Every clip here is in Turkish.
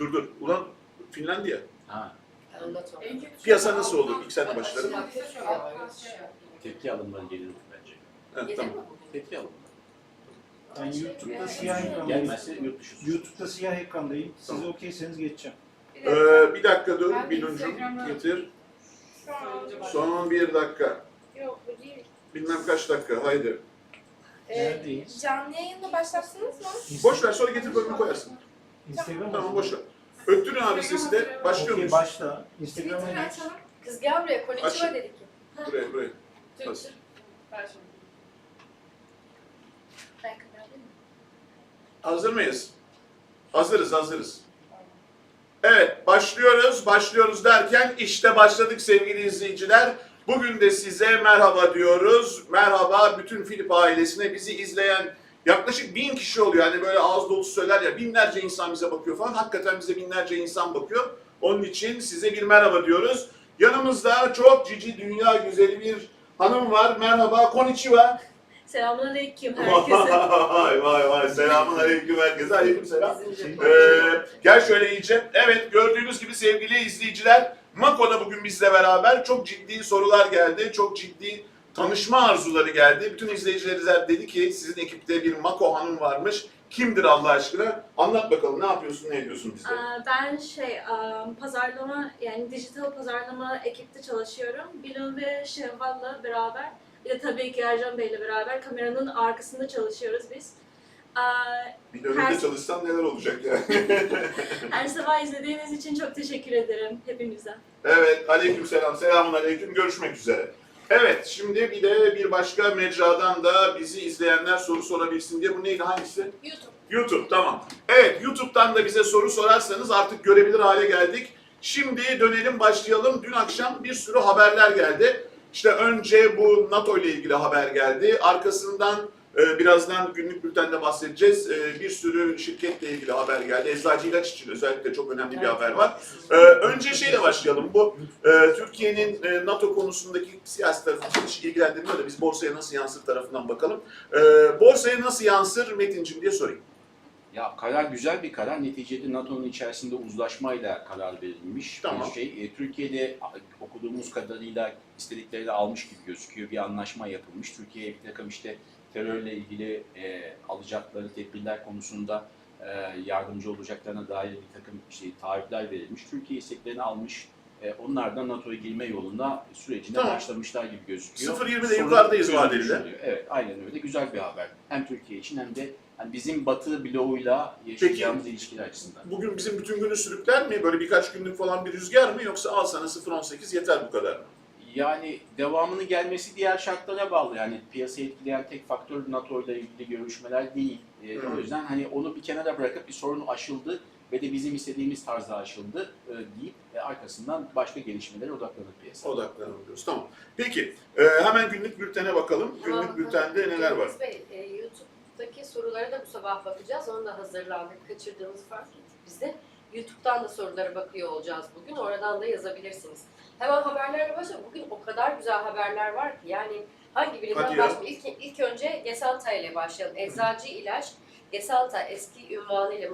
Dur dur. Ulan Finlandiya. Ha, Piyasa nasıl olur? İlk sene başlarım. tepki alımları gelir bence. Evet, tamam. Tepki alımları. Ben YouTube'da siyah ekrandayım. Gelmezse yurt dışı. YouTube'da siyah ekrandayım. Siz Tamam. okeyseniz geçeceğim. Ee, bir dakika dur. Ben Instagram'da- getir. Son bir dakika. Yok bu değil. Bilmem kaç dakika. Haydi. Ee, Neredeyiz? canlı yayında başlattınız mı? Boş ver sonra getir bölümü koyarsın. Instagram Tamam boş ver. Öttürün abi sesi de. Başlıyor Okey muyuz? başla. Instagram'a geç. açalım. Kız gel buraya, konnichiwa dedik. Buraya buraya. Türkçe. Nasıl? Ver şimdi. Ben kadar değil mi? Hazır mıyız? Hazırız, hazırız. Evet, başlıyoruz. Başlıyoruz derken işte başladık sevgili izleyiciler. Bugün de size merhaba diyoruz. Merhaba bütün Filip ailesine bizi izleyen yaklaşık bin kişi oluyor. Hani böyle ağız dolusu söyler ya binlerce insan bize bakıyor falan. Hakikaten bize binlerce insan bakıyor. Onun için size bir merhaba diyoruz. Yanımızda çok cici dünya güzeli bir hanım var. Merhaba, konnichiwa. Selamünaleyküm Vay vay vay selamun aleyküm herkese aleyküm selam. Ee, gel şöyle iyice. Evet gördüğünüz gibi sevgili izleyiciler Mako da bugün bizle beraber çok ciddi sorular geldi. Çok ciddi tanışma arzuları geldi. Bütün izleyicilerimiz dedi ki sizin ekipte bir Mako hanım varmış. Kimdir Allah aşkına? Anlat bakalım ne yapıyorsun ne ediyorsun bizde? Aa, Ben şey aa, pazarlama yani dijital pazarlama ekipte çalışıyorum. Bilal ve Şevval'la beraber bir de tabii ki Ercan Bey'le beraber kameranın arkasında çalışıyoruz biz. Aa, Bir önünde her- çalışsan neler olacak yani? Her sabah izlediğiniz için çok teşekkür ederim hepinize. Evet, aleyküm selam, selamun aleyküm, görüşmek üzere. Evet, şimdi bir de bir başka mecradan da bizi izleyenler soru sorabilsin diye. Bu neydi, hangisi? YouTube. YouTube, tamam. Evet, YouTube'dan da bize soru sorarsanız artık görebilir hale geldik. Şimdi dönelim, başlayalım. Dün akşam bir sürü haberler geldi. İşte önce bu NATO ile ilgili haber geldi. Arkasından birazdan günlük bültende bahsedeceğiz. E, bir sürü şirketle ilgili haber geldi. Eczacı ilaç için özellikle çok önemli bir haber var. Ee, önce şeyle başlayalım. Bu e, Türkiye'nin e, NATO konusundaki siyasi tarafı hiç ilgilendirmiyor da biz borsaya nasıl yansır tarafından bakalım. Ee, borsaya nasıl yansır Metin'cim diye sorayım. Ya karar güzel bir karar. Neticede NATO'nun içerisinde uzlaşmayla karar verilmiş Tamam. bir şey. E, Türkiye'de okuduğumuz kadarıyla istedikleri de almış gibi gözüküyor. Bir anlaşma yapılmış. Türkiye'ye bir takım işte terörle ilgili e, alacakları tedbirler konusunda e, yardımcı olacaklarına dair bir takım işte taahhütler verilmiş. Türkiye isteklerini almış. E, onlar da NATO'ya girme yolunda sürecine Tamam. başlamışlar gibi gözüküyor. 0.20'de Sorun yukarıdayız vadeli. Evet, aynen öyle. Güzel bir haber. Hem Türkiye için hem de hani bizim Batı bloğuyla yaşayacağımız ilişkiler açısından. Bugün bizim bütün günü sürükler mi? Böyle birkaç günlük falan bir rüzgar mı? Yoksa al sana 0.18 yeter bu kadar mı? Yani devamının gelmesi diğer şartlara bağlı. Yani piyasayı etkileyen tek faktör NATO ile ilgili görüşmeler değil. Hı. o yüzden hani onu bir kenara bırakıp bir sorun aşıldı ve de bizim istediğimiz tarzda aşıldı e, deyip e, arkasından başka gelişmelere odaklanıp piyasa. Odaklanalım diyoruz. Tamam. Peki e, hemen günlük bültene bakalım. Günlük bültende neler var? Bey, e, YouTube'daki sorulara da bu sabah bakacağız. Onu da hazırlandık. Kaçırdığımızı fark ettik biz de. YouTube'dan da sorulara bakıyor olacağız bugün. Oradan da yazabilirsiniz. Hemen haberlerle başlayalım. Bugün o kadar güzel haberler var ki yani hangi birinden başlayalım? İlk, ilk önce Gesanta ile başlayalım. Eczacı ilaç Gesanta eski ünvanıyla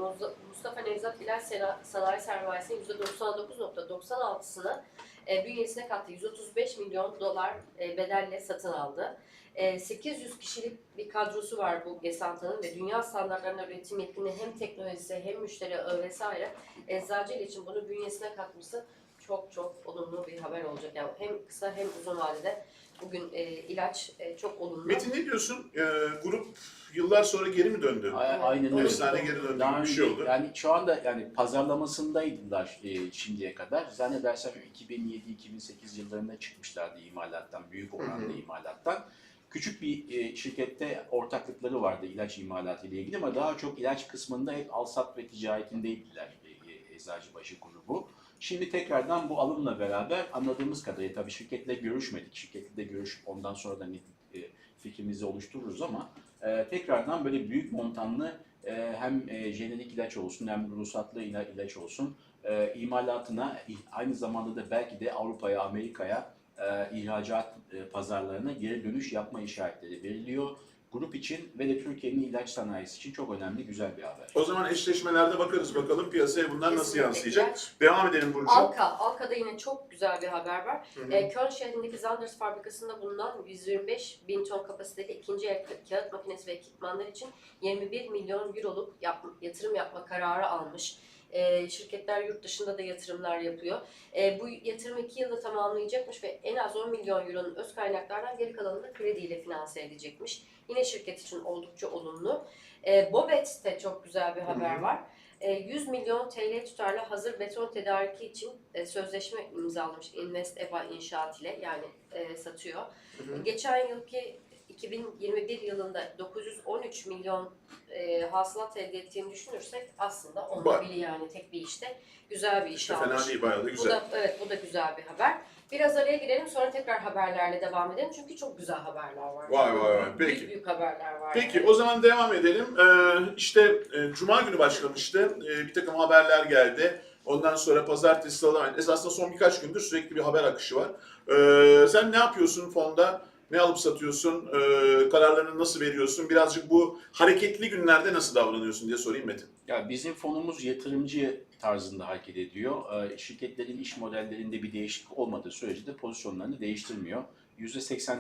Mustafa Nevzat İlaç Sanayi Sermayesi'nin %99.96'sını e, bünyesine kattı. 135 milyon dolar e, bedelle satın aldı. E, 800 kişilik bir kadrosu var bu Gesanta'nın ve dünya standartlarına üretim yetkini hem teknolojisi hem müşteri vesaire eczacı için bunu bünyesine katması çok çok olumlu bir haber olacak. Yani hem kısa hem uzun vadede bugün e, ilaç e, çok olumlu. Metin ne diyorsun? E, grup yıllar sonra geri mi döndü? A- Aynen öyle. efsane geri döndü Daha gibi bir şey önce- oldu. Yani şu anda yani pazarlamasındaydılar e, şimdiye kadar. Zannedersem 2007-2008 yıllarında çıkmışlardı imalattan, büyük oranda imalattan. Küçük bir e, şirkette ortaklıkları vardı ilaç imalatı ile ilgili ama daha çok ilaç kısmında hep alsat ve ticaretindeydiler e, e, Eczacıbaşı grubu. Şimdi tekrardan bu alımla beraber anladığımız kadarıyla tabii şirketle görüşmedik. Şirketle de görüşüp ondan sonra da e, fikrimizi oluştururuz ama e, tekrardan böyle büyük montanlı e, hem e, jenerik ilaç olsun hem ruhsatlı ila- ilaç olsun e, imalatına aynı zamanda da belki de Avrupa'ya, Amerika'ya e, ihracat e, pazarlarına geri dönüş yapma işaretleri veriliyor. Grup için ve de Türkiye'nin ilaç sanayisi için çok önemli, güzel bir haber. O zaman eşleşmelerde bakarız bakalım piyasaya bunlar nasıl Kesinlikle yansıyacak. ilaç. Devam edelim Burcu. Alka, Alka'da yine çok güzel bir haber var. Hı hı. E, Köln şehrindeki Zanders fabrikasında bulunan 125 bin ton kapasiteli ikinci el kağıt makinesi ve ekipmanlar için 21 milyon euroluk yap- yatırım yapma kararı almış. E, şirketler yurt dışında da yatırımlar yapıyor. E, bu yatırım 2 yılda tamamlayacakmış ve en az 10 milyon euronun öz kaynaklardan geri kalanını da krediyle finanse edecekmiş. Yine şirket için oldukça olumlu. E, Bobet'te çok güzel bir haber Hı hı. var. E, 100 milyon TL tutarlı hazır beton tedariki için e, sözleşme imzalamış Invest EBA İnşaat ile yani e, satıyor. hı. Geçen yılki 2021 yılında 913 milyon e, hasılat elde ettiğini düşünürsek aslında onda Bak. biri yani tek bir işte güzel bir iş İşte almış. fena değil bayağı da Bu güzel. da evet bu da güzel bir haber. Biraz araya girelim sonra tekrar haberlerle devam edelim çünkü çok güzel haberler var. Vay vay vay. Büyük Peki. büyük haberler var. Peki yani. o zaman devam edelim. Ee, işte e, Cuma günü başlamıştı. Ee, bir takım haberler geldi. Ondan sonra pazartesi, salı, esasında son birkaç gündür sürekli bir haber akışı var. Ee, sen ne yapıyorsun fonda? Ne alıp satıyorsun? Ee, kararlarını nasıl veriyorsun? Birazcık bu hareketli günlerde nasıl davranıyorsun diye sorayım Metin. Ya bizim fonumuz yatırımcı tarzında hareket ediyor. Ee, Şirketlerin iş modellerinde bir değişiklik olmadığı sürece de pozisyonlarını değiştirmiyor. %80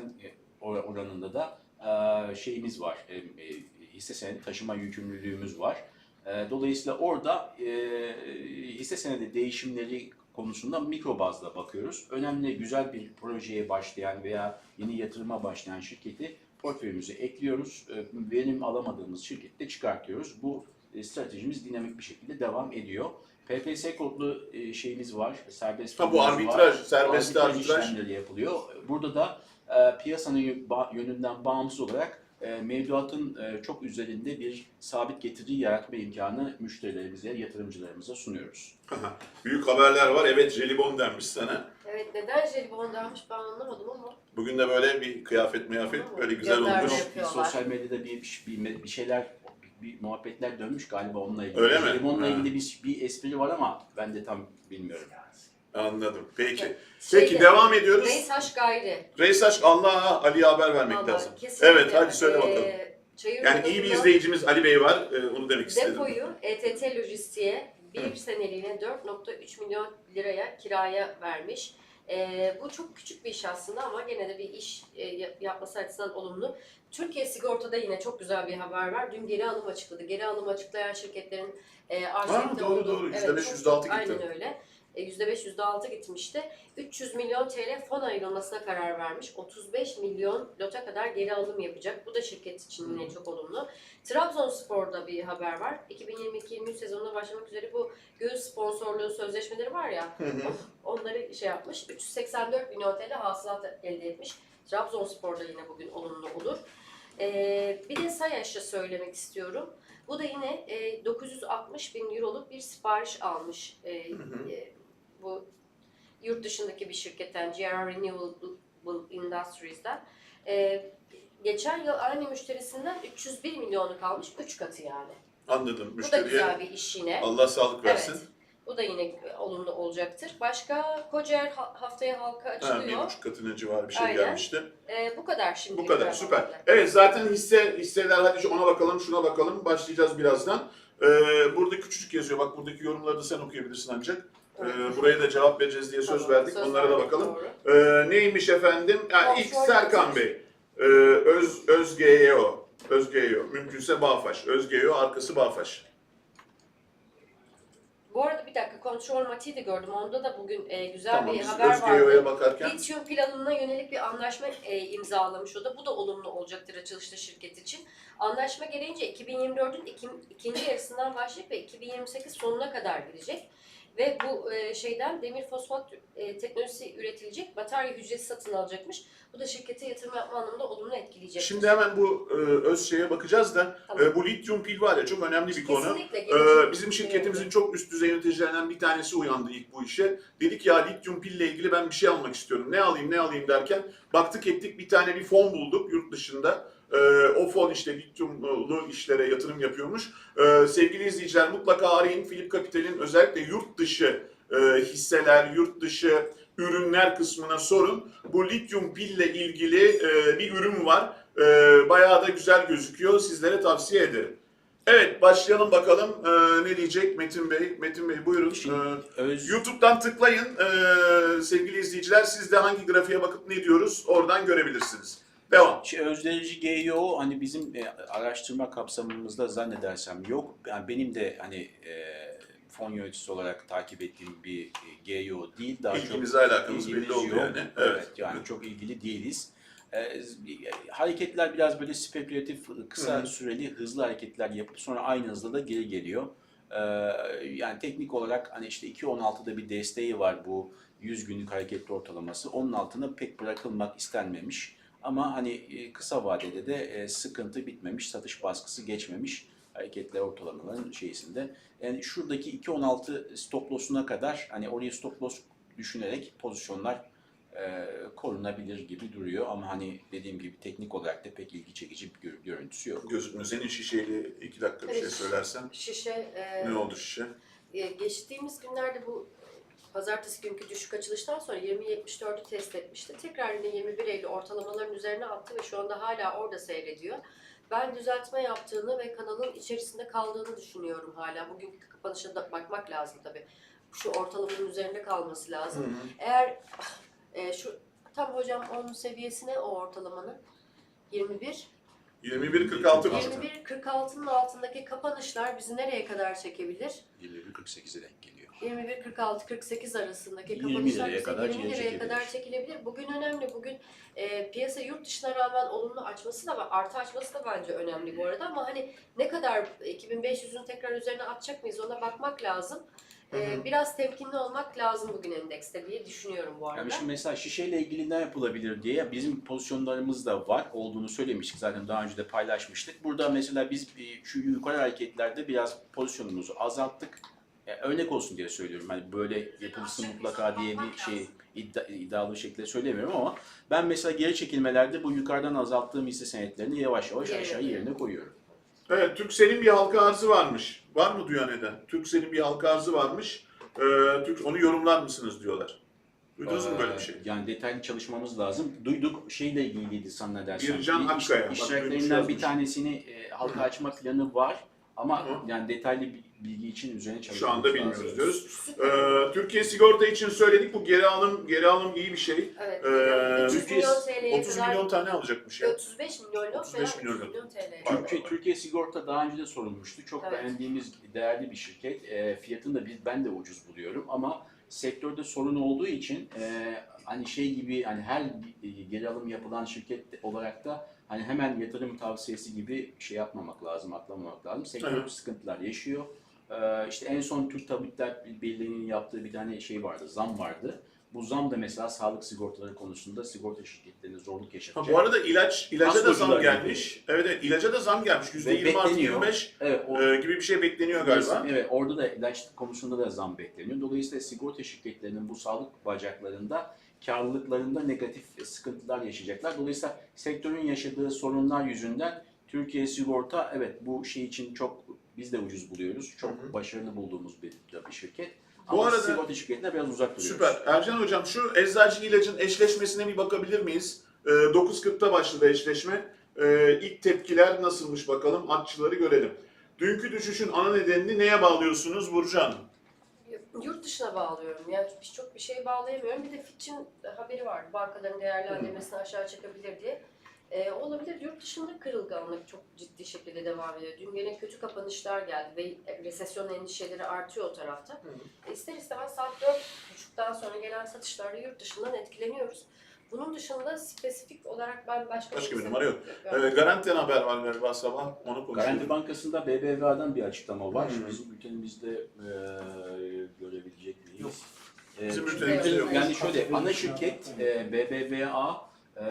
or- oranında da e, şeyimiz var, e, e, hisse senedi taşıma yükümlülüğümüz var. E, Dolayısıyla orada e, hisse senedi değişimleri konusunda mikro bazda bakıyoruz. Önemli, güzel bir projeye başlayan veya yeni yatırıma başlayan şirketi portföyümüze ekliyoruz. Verim alamadığımız şirketi de çıkartıyoruz. Bu e, stratejimiz dinamik bir şekilde devam ediyor. PPS kodlu e, şeyimiz var, serbest Ha, bu arbitraj, var. serbest arbitraj. işlemleri yapılıyor. Burada da e, piyasanın yönünden bağımsız olarak mevduatın e, çok üzerinde bir sabit getiri yaratma imkanı müşterilerimize, yatırımcılarımıza sunuyoruz. Büyük haberler var. Evet jelibon denmiş sana. Evet neden jelibon denmiş ben anlamadım ama. Bugün de böyle bir kıyafet miyafet böyle güzel Gönderme olmuş. Bir yapıyorlar. sosyal medyada bir, bir, bir şeyler, bir, bir muhabbetler dönmüş galiba onunla ilgili. Öyle mi? Jelibonla Ha. ilgili bir, bir espri var ama ben de tam bilmiyorum. Anladım. Peki. Şeyde, Peki devam ediyoruz. Reis Haş Gayri. Reis Aşk Allah'a Ali'ye haber vermek Vallahi lazım. kesinlikle, Evet hadi söyle e, bakalım. Çayır Yani iyi bir izleyicimiz Ali Bey var. e, Onu demek istedim. Depoyu ETT Lojistik'e bir seneliğine 4.3 milyon liraya kiraya vermiş. E, bu çok küçük bir iş aslında ama gene de bir iş e, yap- yapması açısından olumlu. Türkiye Sigorta'da yine çok güzel bir haber var. Dün geri alım açıkladı. Geri alım açıklayan şirketlerin e, arz Ha, doğru, doğru. Evet, %5, çok- %6 gitti. Aynen öyle. E, %5, %6 gitmişti. 300 milyon TL fon ayrılmasına karar vermiş. 35 milyon lota kadar geri alım yapacak. Bu da şirket için yine çok olumlu. Trabzonspor'da bir haber var. 2022-23 sezonuna başlamak üzere bu göğüs sponsorluğu sözleşmeleri var ya onları şey yapmış. 384 milyon TL hasılat elde etmiş. Trabzonspor'da yine bugün olumlu olur. Ee, bir de Sayaş'ı söylemek istiyorum. Bu da yine e, 960 bin euroluk bir sipariş almış. E, Hı hı. e, bu yurt dışındaki bir şirketten GR Renewable Industries'den. E, geçen yıl aynı müşterisinden 301 milyonu kalmış. 3 katı yani. Anladım. Bu da Müşteriye güzel bir iş yine. Allah sağlık versin. Evet. Bu da yine olumlu olacaktır. Başka Kocaer ha- haftaya halka Ha, bir açılıyor. buçuk katına civarı bir şey Aynen. gelmişti. Ee, bu kadar şimdi. Bu kadar süper. Evet zaten hisse hisseler hadi ona bakalım şuna bakalım başlayacağız birazdan. Ee, burada küçücük yazıyor bak buradaki yorumları da sen okuyabilirsin ancak. Ee, buraya da cevap vereceğiz diye söz verdik onlara da bakalım. Ee, neymiş efendim? Yani ilk Kontrol Serkan. Bey. Ee, Öz, Özgeo. Özgeo. Mümkünse Bağfaş. Özgeo arkası Bağfaş. Bu arada bir dakika kontrol matiği de gördüm. Onda da bugün e, güzel Tamam bir biz haber Özgeo'ya vardı. bakarken. Lityum planına yönelik bir anlaşma e, imzalamış o da. Bu da olumlu olacaktır açılışta şirket için. Anlaşma gereğince 2024'ün ikin- ikinci yarısından başlayıp ve 2028 sonuna kadar gidecek. Ve bu e, şeyden demir fosfat e, teknolojisi üretilecek batarya hücresi satın alacakmış. Bu da şirkete yatırım yapma anlamında olumlu etkileyecek. Şimdi hemen bu e, öz şeye bakacağız da Tamam. e, bu lityum pil var ya çok önemli bir konu. Kesinlikle gelecek. bizim şirketimizin çok üst düzey yöneticilerinden bir tanesi uyandı ilk bu işe. Dedik ya lityum pille ilgili ben bir şey almak istiyorum. Ne alayım ne alayım derken baktık ettik bir tane bir fon bulduk yurt dışında. Ee, o fon işte lityumlu işlere yatırım yapıyormuş. Ee, sevgili izleyiciler mutlaka arayın Philip Capital'in özellikle yurt dışı e, hisseler, yurt dışı ürünler kısmına sorun. Bu lityum pille ilgili e, bir ürün var. Ee, bayağı da güzel gözüküyor. Sizlere tavsiye ederim. Evet başlayalım bakalım. Ee, ne diyecek Metin Bey? Metin Bey buyurun. Şimdi Ee, öz, YouTube'dan tıklayın Ee, sevgili izleyiciler. Siz de hangi grafiğe bakıp ne diyoruz oradan görebilirsiniz. Devam. Şey, Özderici GYO hani bizim e, araştırma kapsamımızda zannedersem yok. Yani benim de hani e, fon yöneticisi olarak takip ettiğim bir e, GYO değil. Daha İlgimizle alakamız ilgimiz belli oldu yani. Evet, yani çok ilgili değiliz. E, hareketler biraz böyle spekülatif, kısa Hı süreli hızlı hareketler yapıp sonra aynı hızda da geri geliyor. E, yani teknik olarak hani işte 2.16'da bir desteği var bu 100 günlük hareketli ortalaması. Onun altına pek bırakılmak istenmemiş. Ama hani e, kısa vadede de e, sıkıntı bitmemiş, satış baskısı geçmemiş hareketler ortalamaların şeysinde. Yani şuradaki 2.16 stop loss'una kadar hani oraya stop loss düşünerek pozisyonlar e, korunabilir gibi duruyor. Ama hani dediğim gibi teknik olarak da pek ilgi çekici bir gör- görüntüsü yok. Gözükmüyor. Senin şişeyle iki dakika bir şey söylersen. Şişe e, Ne oldu şişe? e, geçtiğimiz günlerde bu pazartesi günkü düşük açılıştan sonra 20.74'ü test etmişti. Tekrar yine 21.50 ortalamaların üzerine attı ve şu anda hala orada seyrediyor. Ben düzeltme yaptığını ve kanalın içerisinde kaldığını düşünüyorum hala. Bugünkü kapanışa da bakmak lazım tabii. Şu ortalamanın üzerinde kalması lazım. Eğer e, şu tam hocam onun seviyesine o ortalamanın 21 21.46 mı? 21 46'nın altındaki kapanışlar bizi nereye kadar çekebilir? 21.48'e denk geliyor. 21 46 48 arasındaki 20 kapanışlar liraya kadar 20 liraya çekebilir. kadar çekilebilir. Bugün önemli. Bugün e, piyasa yurt dışına rağmen olumlu açması da var. Artı açması da bence önemli bu arada ama hani ne kadar 2500'ün tekrar üzerine atacak mıyız ona bakmak lazım. E, Hı hı. biraz temkinli olmak lazım bugün endekste diye düşünüyorum bu arada. Yani şimdi mesela şişeyle ilgili ne yapılabilir diye bizim pozisyonlarımız da var olduğunu söylemiştik zaten daha önce de paylaşmıştık. Burada mesela biz e, şu yukarı hareketlerde biraz pozisyonumuzu azalttık. E, örnek olsun diye söylüyorum. Hani böyle yapılsın mutlaka diye bir şey iddia, iddialı bir şekilde söylemiyorum ama ben mesela geri çekilmelerde bu yukarıdan azalttığım hisse senetlerini yavaş yavaş aşağı yerine koyuyorum. Evet, Türksel'in bir halka arzı varmış. Var mı duyan eden? Türksel'in bir halka arzı varmış. Ee, Türk, onu yorumlar mısınız diyorlar. Duydunuz mu böyle bir şey? Yani detaylı çalışmamız lazım. Duyduk şeyle ilgiliydi zannedersem. Bircan Bir iş- Akkaya. Bak, iştiraklerinden duymuş, bir tanesini e, halka açma planı var. Ama Hı. yani detaylı bir bilgi için üzerine çalışmamız Şu anda bilmiyoruz diyoruz. Ee, Türkiye sigorta için söyledik. Bu geri alım geri alım iyi bir şey. Evet. Ee, 300 Türkiye milyon TL'ye 30 kadar milyon tane alacakmış ya. 35 milyon 35 milyon milyon. milyon TL. Var. Türkiye, Türkiye Sigorta daha önce de sorulmuştu. Çok Evet. beğendiğimiz değerli bir şirket. E, fiyatını da biz ben de ucuz buluyorum ama sektörde sorun olduğu için e, hani şey gibi hani her e, geri alım yapılan şirket olarak da hani hemen yatırım tavsiyesi gibi şey yapmamak lazım, atlamamak lazım. Sektör Evet. sıkıntılar yaşıyor. E, işte en son Türk Tabipler Birliği'nin yaptığı bir tane şey vardı, zam vardı. Bu zam da mesela sağlık sigortaları konusunda sigorta şirketlerine zorluk Ha, yaşatacak. bu arada ilaç ilaca da zam gelmiş. Evet, evet ilaca da zam gelmiş. %20 artı bekleniyor. 25 Evet, o, e, gibi bir şey bekleniyor galiba. Evet, orada da ilaç konusunda da zam bekleniyor. Dolayısıyla sigorta şirketlerinin bu sağlık bacaklarında karlılıklarında negatif sıkıntılar yaşayacaklar. Dolayısıyla sektörün yaşadığı sorunlar yüzünden Türkiye Sigorta evet bu şey için çok biz de ucuz buluyoruz. Çok Hı hı. başarılı bulduğumuz bir, bir şirket. Bu Ama arada- sigorta şirketine biraz uzak duruyoruz. Süper. Ercan Hocam şu eczacı ilacın eşleşmesine bir bakabilir miyiz? Ee, 9.40'da başladı eşleşme. Ee, ilk tepkiler nasılmış bakalım. Atçıları görelim. Dünkü düşüşün ana nedenini neye bağlıyorsunuz Burcu Hanım? Yurt dışına bağlıyorum. Yani çok bir şey bağlayamıyorum. Bir de Fitch'in haberi var. Bankaların değerlendirmesini aşağı çekebilir diye. Ee, olabilir. Yurt dışında kırılganlık çok ciddi şekilde devam ediyor. Dün gene kötü kapanışlar geldi ve resesyon endişeleri artıyor o tarafta. E, ister istemez saat 4.30'dan sonra gelen satışlarda yurt dışından etkileniyoruz. Bunun dışında spesifik olarak ben başka, Başka bir numara yok. Ee. Garanti'den haber var galiba sabah. Onu Garanti konuşalım. Bankası'nda BBVA'dan bir açıklama var. Hı. Bizim bültenimizde e, görebilecek miyiz? Yok. E, Bizim ülkemizde yok. Yani şöyle ana şirket e, BBVA e,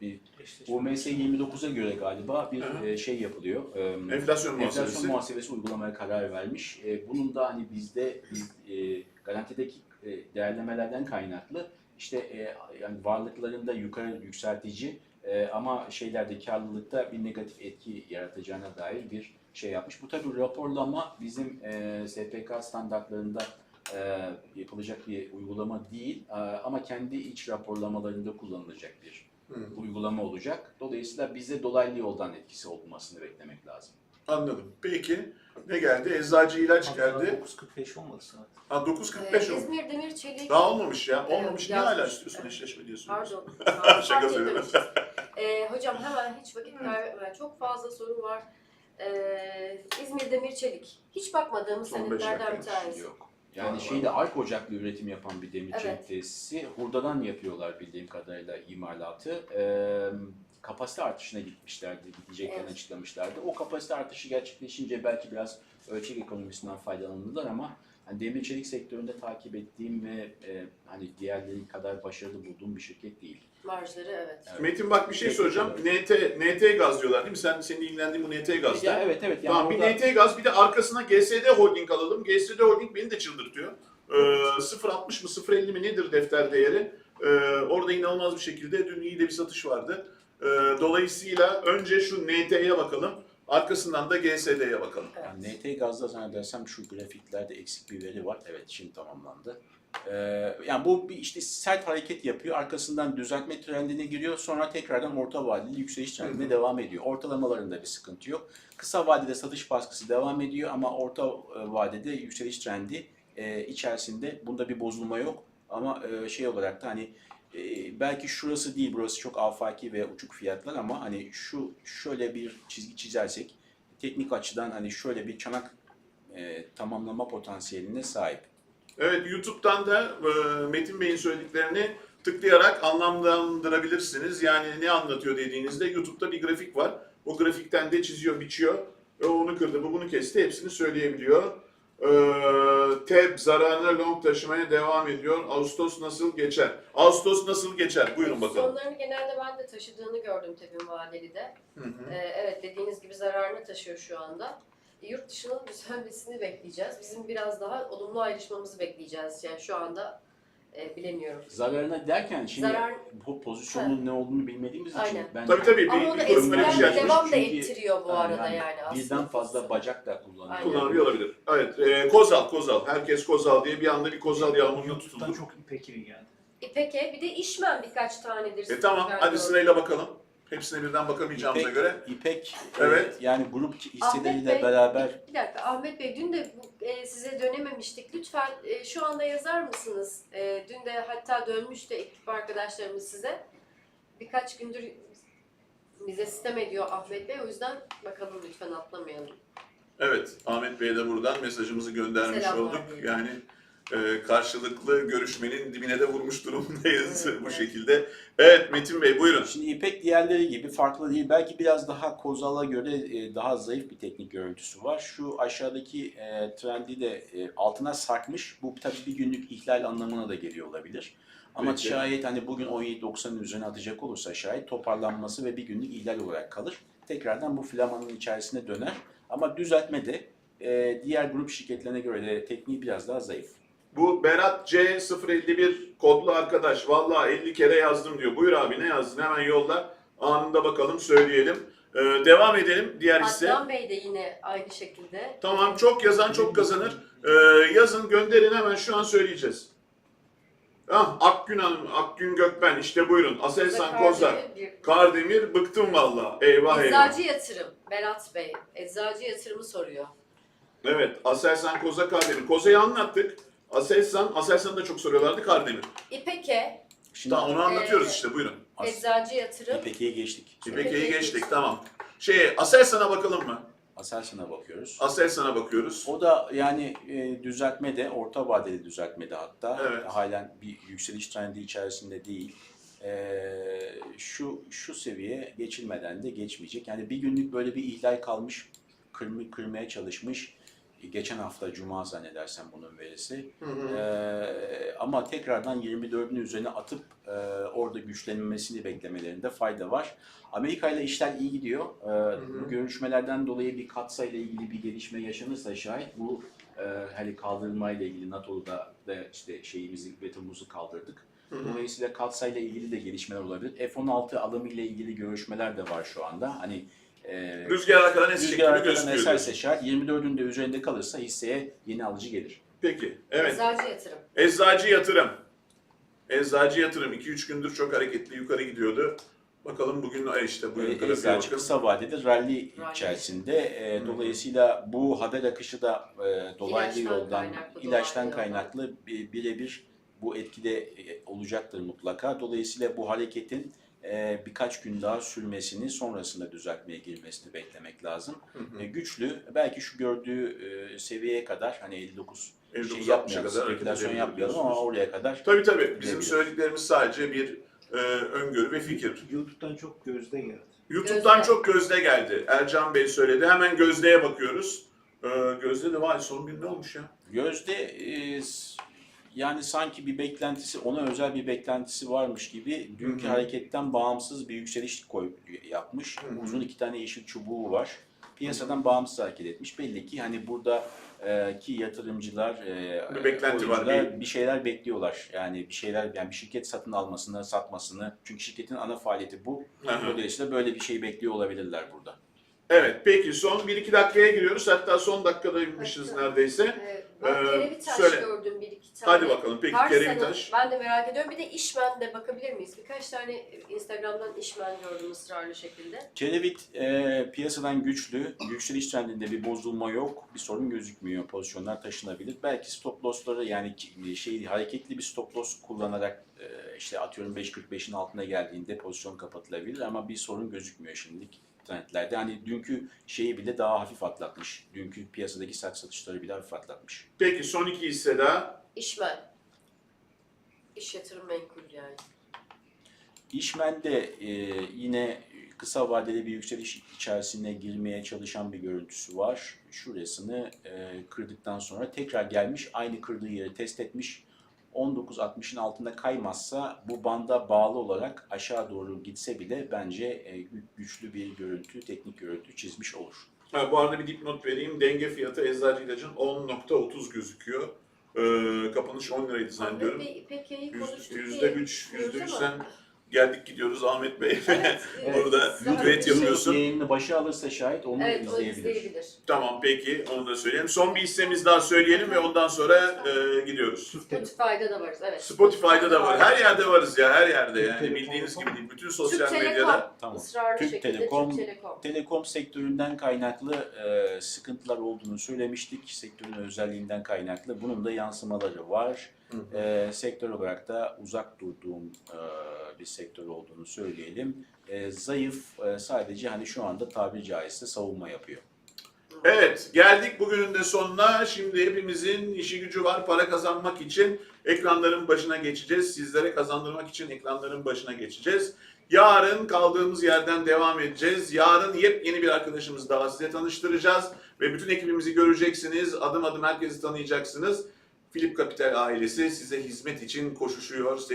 bir- UMS 29'a göre galiba bir Hı. e, şey yapılıyor. E, Enflasyon enflasyon muhasebesi. muhasebesi uygulamaya karar vermiş. E, bunun da hani bizde biz, e, garantideki e, değerlemelerden kaynaklı işte e, yani varlıklarında yukarı yükseltici e, ama şeylerde karlılıkta bir negatif etki yaratacağına dair bir şey yapmış. Bu tabii raporlama bizim e, SPK standartlarında e, yapılacak bir uygulama değil e, ama kendi iç raporlamalarında kullanılacak bir Hı. uygulama olacak. Dolayısıyla bize dolaylı yoldan etkisi olmasını beklemek lazım. Anladım. Peki ne geldi? Eczacı ilaç geldi. 9.45 olmadı saat. Ha Ee, 9.45 oldu. İzmir Demir Çelik. Daha olmamış ya. Olmamış. Niye hala istiyorsun eşleşme diye söylüyorsun? Pardon. Pardon, Şaka söylüyorum. Ee, hocam hemen hiç vakit kaybetmeden çok fazla soru var. Ee, İzmir Demir Çelik. Hiç bakmadığımız Son beş senetlerden bir dakika. tanesi. Yok. Yani Tamam. şeyde ark ocaklı üretim yapan bir demir Evet. çelik tesisi. Hurdadan yapıyorlar bildiğim kadarıyla imalatı. Ee, kapasite artışına gitmişlerdi, gideceklerini Evet. açıklamışlardı. O kapasite artışı gerçekleşince belki biraz ölçek ekonomisinden faydalanırlar ama hani demir çelik sektöründe takip ettiğim ve e, hani diğerleri kadar başarılı bulduğum bir şirket değil. Marjları evet. Evet. Metin bak bir şey soracağım. NT, NT gaz diyorlar değil mi? Sen senin ilgilendiğin bu NT gaz. Ya evet evet. Yani tamam bir orada- NT gaz bir de arkasına GSD Holding alalım. GSD Holding beni de çıldırtıyor. Ee, 0.60 mı 0.50 mi nedir defter değeri? Ee, orada inanılmaz bir şekilde dün iyi de bir satış vardı. Ee, dolayısıyla önce şu NT'ye bakalım. Arkasından da GSD'ye bakalım. evet. Yani NT gazda zannedersem şu grafiklerde eksik bir veri var. Evet şimdi tamamlandı. Ee, yani bu bir işte sert hareket yapıyor. Arkasından düzeltme trendine giriyor. Sonra tekrardan orta vadeli yükseliş trendine Hı devam ediyor. Ortalamalarında bir sıkıntı yok. Kısa vadede satış baskısı devam ediyor ama orta e, vadede yükseliş trendi e, içerisinde bunda bir bozulma yok. Ama e, şey olarak da hani e, belki şurası değil burası çok afaki ve uçuk fiyatlar ama hani şu şöyle bir çizgi çizersek teknik açıdan hani şöyle bir çanak e, tamamlama potansiyeline sahip. Evet YouTube'dan da e, Metin Bey'in söylediklerini tıklayarak anlamlandırabilirsiniz. Yani ne anlatıyor dediğinizde YouTube'da bir grafik var. O grafikten de çiziyor, biçiyor. E, onu kırdı, bu bunu kesti. Hepsini söyleyebiliyor. E, TEB zararına long taşımaya devam ediyor. Ağustos nasıl geçer? Ağustos nasıl geçer? Buyurun bakalım. Sonlarını genelde ben de taşıdığını gördüm Tebin Vadeli'de. Hı hı. Ee, evet dediğiniz gibi zararını taşıyor şu anda. Yurt dışının düzelmesini bekleyeceğiz. Bizim biraz daha olumlu ayrışmamızı bekleyeceğiz. Yani şu anda e, bilemiyorum. Zararına derken şimdi Zarar- bu pozisyonun ne olduğunu bilmediğimiz için Aynen. ben Tabii tabii. Ama Bir, onu bir kurum böyle bir şey açmış. devam da Çünkü- ettiriyor bu arada Yani yani aslında. birden fazla bacak da kullanıyor. Aynen. Kullanılıyor olabilir. Evet. E, Kozal, Kozal. Herkes Kozal diye bir anda bir Kozal yağmuruna YouTube'dan tutuldu. çok ipek iyi geldi. E, peki bir de işmen birkaç tanedir. E tamam. Hadi sırayla bakalım. Hepsine birden bakamayacağımıza İpek- göre. İpek Evet. e, yani grup Ahmet hisseleriyle beraber Bir dakika Ahmet Bey dün de bu- e, size dönememiştik. Lütfen e, şu anda yazar mısınız? E, dün de hatta dönmüştü ekip arkadaşlarımız size. Birkaç gündür bize sistem ediyor Ahmet Bey. O yüzden bakalım lütfen atlamayalım. Evet, Ahmet Bey'e de buradan mesajımızı göndermiş Selamlar olduk. Yani e, karşılıklı görüşmenin dibine de vurmuş durumdayız Evet, bu şekilde. Evet Metin Bey buyurun. Şimdi İpek diğerleri gibi farklı değil. Belki biraz daha Kozal'a göre e, daha zayıf bir teknik görüntüsü var. Şu aşağıdaki e, trendi de e, altına sarkmış. Bu tabii bir günlük ihlal anlamına da geliyor olabilir. Ama Peki. şayet hani bugün 17.90'ın üzerine atacak olursa şayet toparlanması ve bir günlük ihlal olarak kalır. Tekrardan bu flamanın içerisine döner. Ama düzeltme de e, diğer grup şirketlerine göre de tekniği biraz daha zayıf. Bu Berat C051 kodlu arkadaş. Vallahi 50 kere yazdım diyor. Buyur abi ne yazdın hemen yolla. Anında bakalım söyleyelim. E, devam edelim diğer hisse. Adnan Bey de yine aynı şekilde. Tamam çok yazan çok kazanır. E, yazın gönderin hemen şu an söyleyeceğiz. Ah, Akgün Hanım, Akgün Gökben işte buyurun. Aselsan Kozak. Bir- Kardemir bıktım valla. Eyvah eyvah. Eczacı yatırım. Berat Bey. Eczacı yatırımı soruyor. Evet, Aselsan Koza Kardemir. Koza'yı anlattık. Aselsan, Aselsan'ı da çok soruyorlardı Kardemir. İpeke, Şimdi Tamam onu anlatıyoruz Ee, işte buyurun. As- eczacı yatırım. İpek'e geçtik. İpeke'yi geçtik tamam. Şey, Aselsan'a bakalım mı? Aselsan'a bakıyoruz. Aselsan'a bakıyoruz. O da yani e, düzeltme de orta vadeli düzeltme de hatta Evet. halen bir yükseliş trendi içerisinde değil. E, şu şu seviye geçilmeden de geçmeyecek. Yani bir günlük böyle bir ihlal kalmış, kırmı, kırmaya çalışmış. Geçen hafta Cuma zannedersem bunun verisi. Hı hı. Ee, ama tekrardan 24'ün üzerine atıp e, orada güçlenmesini beklemelerinde fayda var. Amerika ile işler iyi gidiyor. Ee, hı. Bu görüşmelerden dolayı bir katsayla ilgili bir gelişme yaşanırsa şayet bu e, hani kaldırılmayla ilgili NATO'da da işte şeyimizi vetumuzu kaldırdık. Hı hı. Dolayısıyla katsayla ilgili de gelişmeler olabilir. F-16 alımı ile ilgili görüşmeler de var şu anda. Hani e, Rüzgar arkadan esecek rüzgar gibi arkadan gözüküyor. eserse diyorsun. şayet 24'ün de üzerinde kalırsa hisseye yeni alıcı gelir. Peki, evet. Eczacı yatırım. Eczacı yatırım. Eczacı yatırım 2-3 gündür çok hareketli yukarı gidiyordu. Bakalım bugün ay işte bugün E, grafiğe Eczacı bakın. kısa vadede rally Rally. içerisinde. E, dolayısıyla bu haber akışı da e, dolaylı İlaçtan yoldan, kaynaklı, ilaçtan dolaylı kaynaklı bir- birebir bu etkide e, olacaktır mutlaka. Dolayısıyla bu hareketin e, birkaç gün daha sürmesini sonrasında düzeltmeye girmesini beklemek lazım. Hı hı. E, güçlü belki şu gördüğü e, seviyeye kadar hani 59 şey 59-60'a yapmayalım, kadar spekülasyon yapmayalım ama oraya kadar Tabii tabii. Bizim söylediklerimiz sadece bir e, öngörü ve fikir. YouTube'dan çok gözde geldi. YouTube'dan Gözde. çok gözde geldi. Ercan Bey söyledi. Hemen Gözde'ye bakıyoruz. E, Gözde de vay son gün ne olmuş ya? Gözde e, yani sanki bir beklentisi, ona özel bir beklentisi varmış gibi dünkü Hı hı. hareketten bağımsız bir yükseliş koy, yapmış. Hı hı. Uzun iki tane yeşil çubuğu var. Piyasadan bağımsız hareket etmiş. Belli ki hani burada e, ki yatırımcılar, e, Bir beklenti var, oyuncular bir şeyler bekliyorlar. Yani bir şeyler, yani bir şirket satın almasını, satmasını. Çünkü şirketin ana faaliyeti bu. Hı hı. Dolayısıyla böyle bir şey bekliyor olabilirler burada. Evet peki son 1-2 dakikaya giriyoruz. Hatta son dakikadaymışız Dakika. neredeyse. Ben Ee, Kerevitaş söyle. gördüm bir iki tane. Hadi bakalım peki Keremitaş. Ben de merak ediyorum. Bir de işmen de bakabilir miyiz? Birkaç tane Instagram'dan işmen gördüm ısrarlı şekilde. Kerevit e, piyasadan güçlü, yükseliş trendinde bir bozulma yok, bir sorun gözükmüyor. Pozisyonlar taşınabilir. Belki stop loss'ları yani ki- şey hareketli bir stop loss kullanarak e, işte atıyorum 5.45'in altına geldiğinde pozisyon kapatılabilir ama bir sorun gözükmüyor şimdilik trendlerde. Hani dünkü şeyi bile daha hafif atlatmış. Dünkü piyasadaki sert satışları bile hafif atlatmış. Peki son iki hisse daha. İşmen. İş yatırım menkul yani. İşmen'de e, yine kısa vadeli bir yükseliş içerisine girmeye çalışan bir görüntüsü var. Şurasını e, kırdıktan sonra tekrar gelmiş, aynı kırdığı yeri test etmiş. 19.60'ın altında kaymazsa bu banda bağlı olarak aşağı doğru gitse bile bence e, güçlü bir görüntü, teknik görüntü çizmiş olur. Ha, bu arada bir dipnot vereyim. Denge fiyatı eczacı ilacın 10.30 gözüküyor. Ee, kapanış 10 liraydı zannediyorum. Peki, peki, %3, %3'den geldik gidiyoruz Ahmet Bey. Evet, Burada Zaten düet şey- yapıyorsun. Yayını başa alırsa şayet onu Evet, izleyebilir. izleyebilir. tamam peki onu da söyleyelim. Son bir hissemiz daha söyleyelim ve ondan sonra e, gidiyoruz. Türk Telekom. Spotify'da da varız, evet. Spotify'da da var. Her yerde varız ya her yerde yani Telekom. bildiğiniz gibi değil. Bütün Türk sosyal Telekom, medyada. Tamam. ısrarlı Türk şekilde Telekom, Türk Telekom. Telekom sektöründen kaynaklı e, sıkıntılar olduğunu söylemiştik. Sektörün özelliğinden kaynaklı. Bunun da yansımaları var. E, sektör olarak da uzak durduğum e, bir sektör olduğunu söyleyelim. E, zayıf e, sadece hani şu anda tabiri caizse savunma yapıyor. Evet, geldik bugünün de sonuna. Şimdi hepimizin işi gücü var para kazanmak için ekranların başına geçeceğiz. Sizlere kazandırmak için ekranların başına geçeceğiz. Yarın kaldığımız yerden devam edeceğiz. Yarın yepyeni bir arkadaşımız daha size tanıştıracağız. Ve bütün ekibimizi göreceksiniz. Adım adım herkesi tanıyacaksınız. Philip Capital ailesi size hizmet için koşuşuyor.